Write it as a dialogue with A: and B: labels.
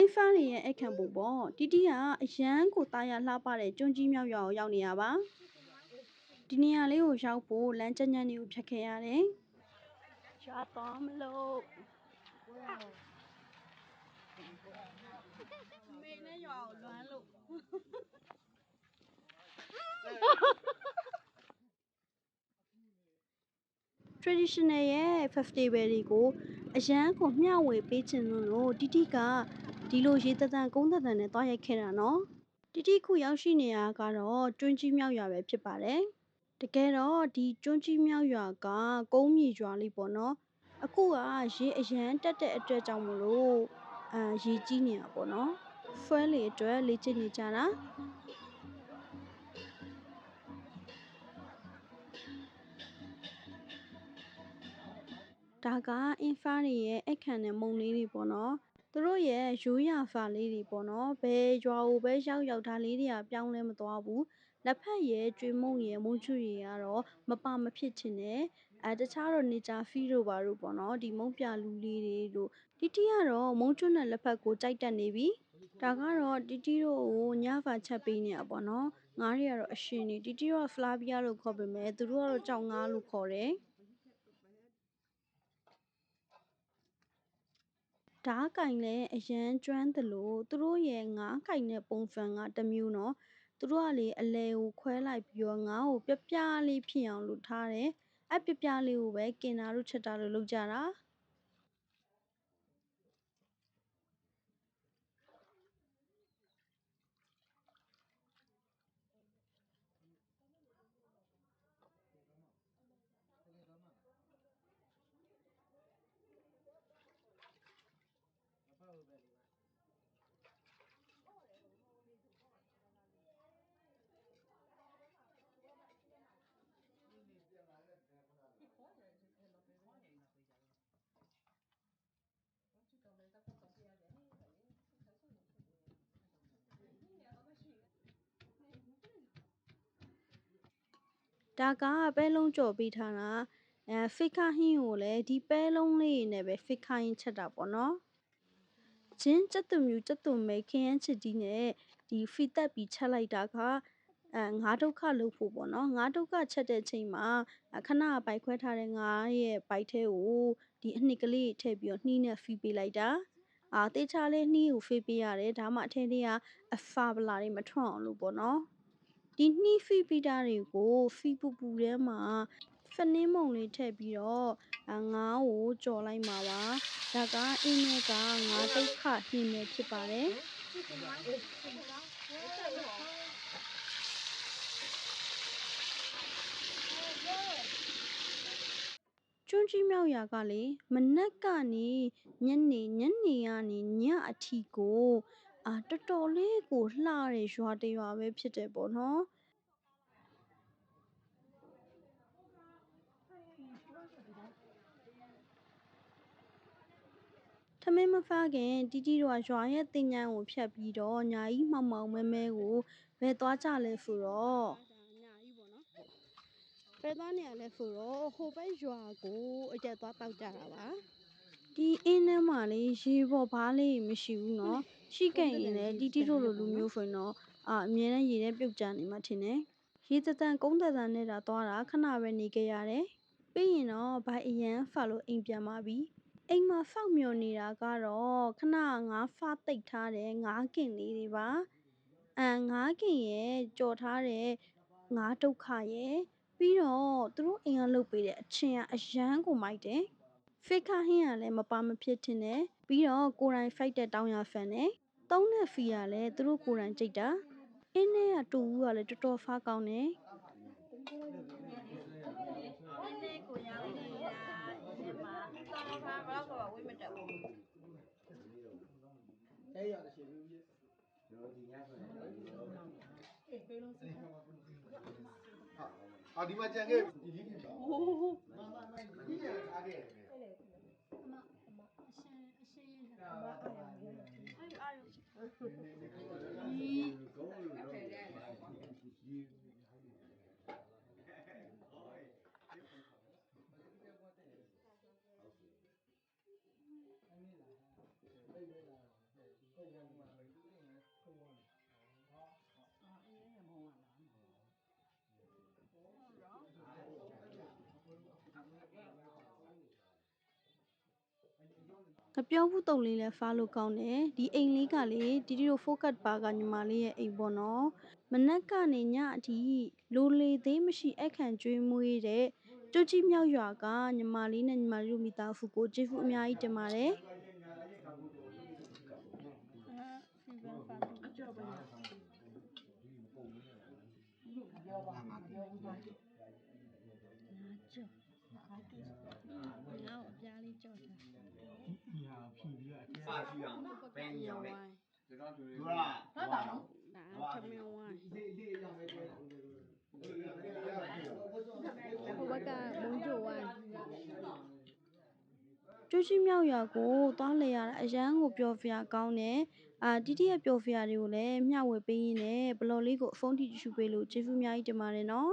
A: အင်းဖားနေရဲ့အခန့်ပုံပေါ့တီတီကအရန်ကိုတာယာလှပတဲ့ကျွန်းကြီးမြောက်ရွာကိုရောက်နေရပါဒီနေရာလေးကိုရောက်ဖို့လမ်းကျဉ်းကျဉ်းလေးကိုဖြတ်ခဲ့ရတယ်ရွာသွားမလို့မေနဲ့ရွာကိုလွမ်းလို့ traditional ရဲ့ festival တွေကိုအရန်ကိုမျှဝေပေးခြင်းလို့တီတီကဒီလိုရေတသံကုန်းတသံနဲ့တွားရိုက်ခဲ့တာနော်တီတီခုရောက်ရှိနေရကတော့ကျွန်းကြီးမြောက်ရွာပဲဖြစ်ပါတယ်တကယ်တော့ဒီကျွန်းကြီးမြောက်ရွာကကုန်းမြေရွာလေးပေါ့နော်အခုကရေအရန်တက်တဲ့အတွက်ကြောင့်မလို့အာရေကြီးနေတာပေါ့နော်ဖွဲလေအတွက်လေ့ကျင့်နေကြတာ ဒါကအင်းဖားတွေရဲ့အခန့်နဲ့မုံလေးတွေပေါ့နော်သူတို့ရဲ့ရိုးရာဖာလေးတွေပေါ့နော်ဘယ်ရွာကိုပဲရောက်ရောက်ဒါလေးတွေကပြောင်းလဲမသွားဘူးလက်ဖက်ရဲ့ကျွေးမုံရဲ့မုံချွတွေကတော့မပါမဖြစ်ချင်တယ်အဲတခြားတော့နေကြဖီးတို့ပါတို့ပေါ့နော်ဒီမုံပြလူလေးတွေတို့တီတီကတော့မုံချွနဲ့လက်ဖက်ကိုကြိုက်တက်နေပြီဒါကတော့တီတီတို့ကိုညဖာချက်ပေးနေတာပေါ့နော်ငါးတွေကတော့အရှင်နေတီတီတို့ကဖလာပီယာလို့ခေါ်ပေမဲ့သူတို့ကတော့ကြောင်ငါးလို့ခေါ်တယ် ဓားကင်လည်းအရန်ကျွမ်းသလိုသူတို့ရဲ့ငါးကင်တဲ့ပုံစံကတစ်မျိုးနော်သူတို့ကလေအလဲကိုခွဲလိုက်ပြီးတော့ငါးကိုပြပြလေးဖြစ်အောင်လုပ်ထားတယ်အဲ့ပြပြလေးကိုပဲကင်တာတို့ချက်တာတို့လုပ်ကြတာ ဒါကပဲလုံးကြော်ပေးထားတာအဲဖိခဟင်းကိုလည်းဒီပဲလုံးလေးနဲ့ပဲဖိခဟင်းချက်တာပေါ့နော်ချင်းစက်သူမျိုးစက်သူမဲခင်းရမ်းချစ်တီးနဲ့ဒီဖီတက်ပြီးချက်လိုက်တာကအဲငါးဒုက္ခလို့ဖို့ပေါ့နော်ငါးဒုက္ခချက်တဲ့ချိန်မှာအဲခဏပိုက်ခွဲထားတဲ့ငါးရဲ့ပိုက်ထဲကိုဒီအနှစ်ကလေးထည့်ပြီးတော့နှီးနဲ့ဖီးပေးလိုက်တာအာတေချာလေးနှီးကိုဖေးပေးရတယ်ဒါမှအထဲလေးကအဖာဗလာတွေမထွက်အောင်လို့ပေါ့နော် ဒီနှီးဖီပီတာတွေကိုဖီပူပူထဲမှာဖနင်းမုံလေးထည့်ပြီးတော့အငါးကိုကြော်လိုက်မှာပါဒါကအင်းနဲ့ကငါးဒုက္ခနှင်းပဲဖြစ်ပါတယ်ကျွန်းကြီးမြောက်ရာကလေမနက်ကနေညနေညနေကနေညအထိကို အာတော်တော်လေးကိုလှတဲ့ရွာတစ်ရွာပဲဖြစ်တယ်ပေါ့နော်ထမင်းမဖခင်တီတီတို့ကရွာရဲ့တင်ញံကိုဖြတ်ပြီးတော့ညာကြီးမောင်မောင်မဲမဲကိုဘယ်သွားကြလဲဆိုတော့ညာကြီးပေါ့နော်ဘယ်သွားနေရလဲဆိုတော့ဟိုဘက်ရွာကိုအကျက်သွားတောက်ကြတာပါ ဒီအင်းထဲမှာလေရေပေါ်ဘားလေးမရှိဘူးเนาะရှိခဲ့ရင်လည်းတီတီတို့လိုလူမျိုးဆိုရင်တော့အာအမြဲတမ်းရေထဲပြုတ်ကြနေမှထင်တယ်ရေတတန်ကုန်းတတန်နဲ့တာသွားတာခဏပဲနေခဲ့ရတယ်ပြီးရင်တော့ဘိုင်အရန်ဖာလို့အိမ်ပြန်มาပြီ အိမ်မှာဖောက်မျောနေတာကတော့ခဏငါးဖားတိတ်ထားတဲ့ငါးကင်လေးတွေပါအမ်ငါးကင်ရဲ့ကြော်ထားတဲ့ငါးဒုက္ခရဲ့ပြီးတော့သူတို့အိမ်ကလုပ်ပေးတဲ့အချင်းကအရန်ကိုမိုက်တယ် ဖေခါဟင်းကလည်းမပါမဖြစ်တင်တယ်ပြီးတော့ကိုရိုင်းဖိုက်တဲ့တောင်းရဖန်တယ်သုံးတဲ့ဖီကလည်းသူတို့ကိုရိုင်းကြိတ်တာအင်းနဲ့ကတူဦးကလည်းတော်တော်ဖားကောင်းတယ်
B: နဲ့ကိုရောင်းနေတာဒီမှာတောင်းပါဘာလို့ကဝိမတက်ဘူး
C: တဲ့ရတဲ့ရှင်ဘူးကြီး
D: တော့ဒီညဆိုရင်အေးပေးလို့စဟာဒီမှာကြံခဲ့ဒီ
C: ဒီ
B: မမမဒီရအားခဲ့ Nee, nee, nee.
A: ပြောဘူးတုံလေးလည်းဖားလို့ကောင်းတယ်ဒီအိမ်လေးကလေတီတီတို့ focus ပါကညီမလေးရဲ့အိမ်ပေါ့နော်မနက်ကနေညအထိလိုလေသေးမရှိအခန့်ကျွေးမွေးတဲ့ကျွတ်ကြီးမြောက်ရွာကညီမလေးနဲ့ညီမလေးတို့မိသားစုကိုကျေးဇူးအများကြီးတင်ပါတယ်
C: စာကြည့်အောင် ဘယ်နေအောင်လဲ
D: ဒီကသူကဟုတ်တာနော်
A: ဒါထမင်းဝိုင်း
D: ဒီဒီရောင်းနေတယ်
A: ဟိုဘက်ကမုံကျိုဝိုင်းကျူးချင်းမြောက်ရွာကိုသွားလေရတာအရန်ကိုပျော်ဖျားကောင်းတယ်အာတီတီရဲ့ပျော်ဖျားတွေကိုလည်းမျှဝေပေးရင်းနဲ့ဘလော်လေးကိုအဖုန်းတီရှူပေးလို့ကျေးဇူးအများကြီးတင်ပါတယ်နော်